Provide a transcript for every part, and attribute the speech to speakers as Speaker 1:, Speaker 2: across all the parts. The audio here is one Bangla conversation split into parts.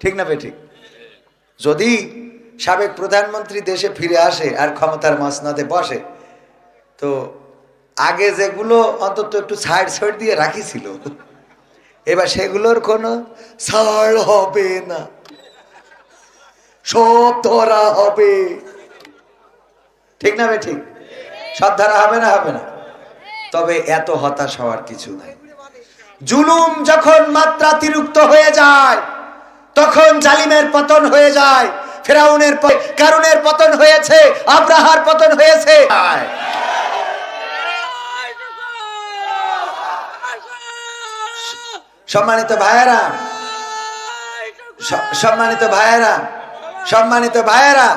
Speaker 1: ঠিক না ঠিক যদি সাবেক প্রধানমন্ত্রী দেশে ফিরে আসে আর ক্ষমতার মসনদে বসে, তো আগে যেগুলো অন্তত একটু সাইড সাইড দিয়ে রাখিছিল এবার সেগুলোর কোনো ছাড় হবে না। সব ধরা হবে। ঠিক না ঠিক সব ধরা হবে না হবে না। তবে এত হতাশ হওয়ার কিছু নাই। জুলুম যখন মাত্রাতিরিক্ত হয়ে যায়, তখন জালিমের পতন হয়ে যায়, ফেরাউনের কারুনের পতন হয়েছে, আব্রাহার পতন হয়েছে। সম্মানিত ভাইয়েরা সম্মানিত ভাইয়েরা সম্মানিত ভাইয়েরা,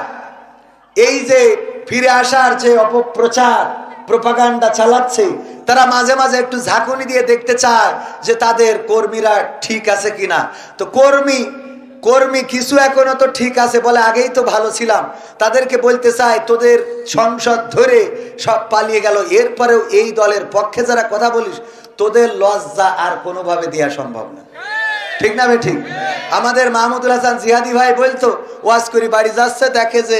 Speaker 1: এই যে ফিরে আসার যে অপপ্রচার প্রপাগান্ডা চালাচ্ছে। তারা মাঝে মাঝে একটু ঝাঁকুনি দিয়ে দেখতে চায় যে তাদের কর্মীরা ঠিক আছে কিনা। তো কর্মী কর্মী কিছু এখনও তো ঠিক আছে বলে আগেই তো ভালো ছিলাম। তাদেরকে বলতে চাই, তোদের সংসদ ধরে সব পালিয়ে গেল। এরপরেও এই দলের পক্ষে যারা কথা বলিস, তোদের লজ্জা আর কোনোভাবে দেওয়া সম্ভব না। ঠিক না বে ঠিক? আমাদের মাহমুদুল হাসান জিহাদি ভাই বলতো, ওয়াজ করি বাড়ি যাচ্ছে, দেখে যে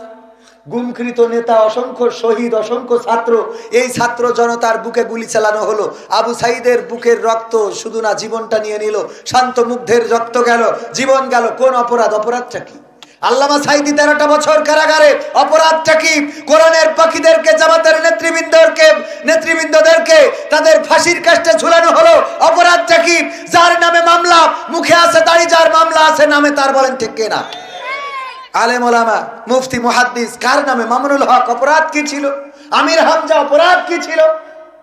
Speaker 1: গুমকৃত নেতা, অসংখ্য শহীদ, অসংখ্য ছাত্র, এই ছাত্র জনতার বুকে গুলি চালানো হলো। আবু সাইদের বুকের রক্ত শুধু না জীবনটা নিয়ে নিল, শান্ত মুগ্ধের রক্ত গেল। জীবন গেল কোন অপরাধ? অপরাধটা কি? আল্লামা সাইদি তেরোটা বছর কারাগারে, অপরাধটা কি? কোরআনের পাখিদেরকে, জামাতের নেতৃবৃন্দকে, নেতৃবৃন্দদেরকে তাদের ফাঁসির কাষ্টে ঝুলানো হলো। অপরাধটা কি? যার নামে মামলা, মুখে আছে দাড়ি যার মামলা আছে নামে তার বলেন ঠিক না আলেম ওলামা, মুফতি, মুহাদ্দিস, কার নামে? মামুনুল হক, অপরাধ কি ছিল? আমির হামজা, অপরাধ কি ছিল?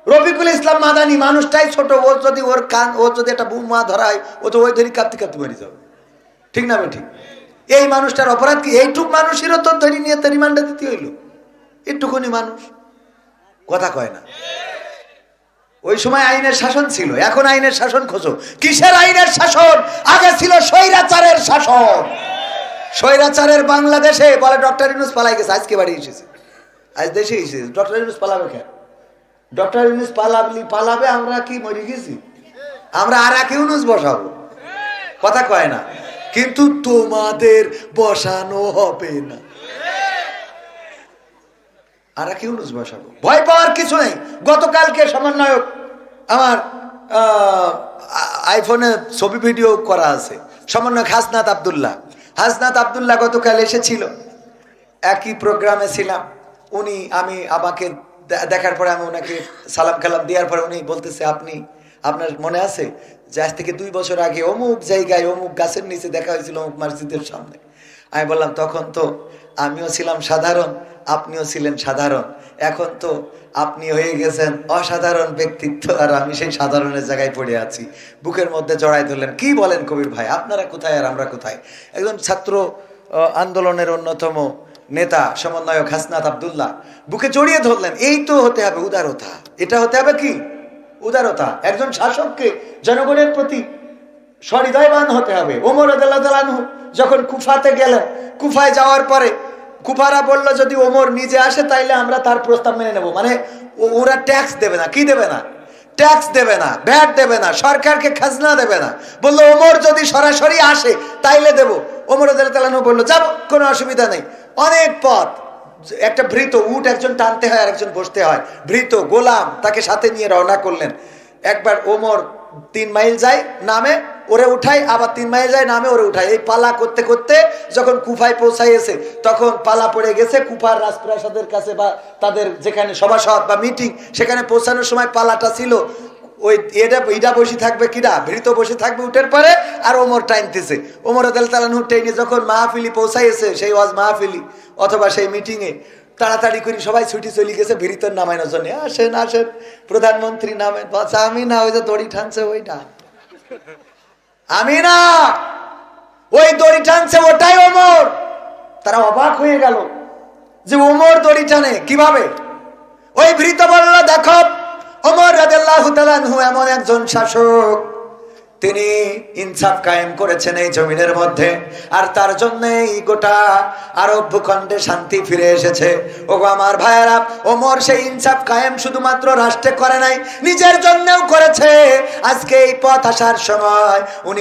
Speaker 1: রফিকুল ইসলাম মাদানি, মানুষটাই ছোট ও যদি ওর কান ও যদি একটা বুমা ধরায় ও তো ওই ধরি কাঁপতে কাঁপতে মরে যাবে। ঠিক না ঠিক এই মানুষটার অপরাধ কি? এইটুক মানুষেরও তো ধরি নিয়ে তো রিমান্ডে দিতে হইল। একটুখানি মানুষ। কথা কয় না। ওই সময় আইনের শাসন ছিল। এখন আইনের শাসন খোঁজো। কিসের আইনের শাসন? আগে ছিল স্বৈরাচারের শাসন। স্বৈরাচারের বাংলাদেশে, বলে ডক্টর ইউনুস পালাই গেছে, আজকে বাড়ি এসেছে। আজ দেশে এসেছে। ডক্টর ইউনুস পালাবে কেন ডক্টর ইউনুস পালাবলি, পালাবে, আমরা কি মরে গেছি? আমরা আর এক ইউনুস বসাবো। কথা কয় না। কিন্তু তোমাদের বসানো হবে না। আর এক ইউনুস বসাবো। ভয় পাওয়ার কিছু নেই। গতকালকে সমন্বয়ক আমার আইফোনে ছবি ভিডিও করা আছে। সমন্বয়ক হাসনাত আবদুল্লাহ। হাসনাত আবদুল্লাহ গতকাল এসেছিল। একই প্রোগ্রামে ছিলাম। উনি, আমি, আমাকে দেখার পরে আমি ওনাকে সালাম কালাম দেওয়ার পরে উনি বলতেছে, আপনি, আপনার মনে আছে যে আজ থেকে দুই বছর আগে অমুক জায়গায় অমুক গাছের নিচে দেখা হয়েছিল অমুক মসজিদের সামনে? আমি বললাম, তখন তো আমিও ছিলাম সাধারণ, আপনিও ছিলেন সাধারণ। এখন তো আপনি হয়ে গেছেন অসাধারণ ব্যক্তিত্ব, আর আমি সেই সাধারণের জায়গায় পড়ে আছি। বুকের মধ্যে জড়াই ধরলেন। কি বলেন কবির ভাই? আপনারা কোথায় আর আমরা কোথায়? একজন ছাত্র আন্দোলনের অন্যতম নেতা, সমন্বয়ক হাসনাত আবদুল্লাহ, বুকে জড়িয়ে ধরলেন, এই তো হতে হবে উদারতা। এটা হতে হবে কি? উদারতা। একজন শাসককে জনগণের প্রতি সহৃদয়বান হতে হবে। ওমর আদালু যখন কুফাতে গেলেন, কুফায় যাওয়ার পরে কুফারা বলল, যদি ওমর নিজে আসে, তাইলে আমরা তার প্রস্তাব মেনে নেব। মানে ওরা ট্যাক্স দেবে না। কি দেবে না? ট্যাক্স দেবে না, ভ্যাট দেবে না, সরকারকে খাজনা দেবে না। বলল, ওমর যদি সরাসরি আসে, তাইলে দেব। ওমর আদালু বলল, যাব, কোনো অসুবিধা নেই। অনেক পথ, একটা ভৃত উট একজন টানতে হয় আর একজন বসতে হয়। ভৃত, গোলাম, তাকে সাথে নিয়ে রওনা করলেন। একবার ওমর তিন মাইল যায়, নামে ওরে উঠাই, আবার তিন মাইল যায় নামে ওরে উঠাই। এই পালা করতে করতে যখন কুফায় পৌঁছাইয়েছে, তখন পালা পড়ে গেছে কুফার রাজপ্রাসাদের কাছে বা তাদের যেখানে সভাসদ বা মিটিং সেখানে পৌঁছানোর সময় পালাটা ছিল। ওই এটা ইটা বসে থাকবে কিরা? ভৃত বসে থাকবে উঠের পরে, আর ওমর টাইনতেছে ওমর আদাল তালানহু টেনে যখন মাহফিলি পৌঁছাইছে সেই ওয়াজ মাহফিলি অথবা সেই মিটিংয়ে তাড়াতাড়ি করে সবাই ছুটি চলে গেছে, ভৃতর নামানোর জন্য আসেন আসেন প্রধানমন্ত্রী নামেন আমি না, ওই যে দড়ি টানছে, ওইটা। আমি না ওই দড়ি টানছে, ওটাই ওমর। তারা অবাক হয়ে গেল যে ওমর দড়ি টানে, কীভাবে? ওই ভৃত বলল, দেখো, ওমর তাআলাহু এমন একজন শাসক। তিনি ইনসাফ কায়েম করেছেন এই জমিনের মধ্যে, আর তার জন্যই গোটা আরব ভূখণ্ডে শান্তি ফিরে এসেছে। ওগো আমার ভাইয়েরা, ওমর সেই ইনসাফ কায়েম শুধুমাত্র রাষ্ট্রে করে নাই, নিজের জন্যও করেছে। আজকে এই পথ আসার সময় উনি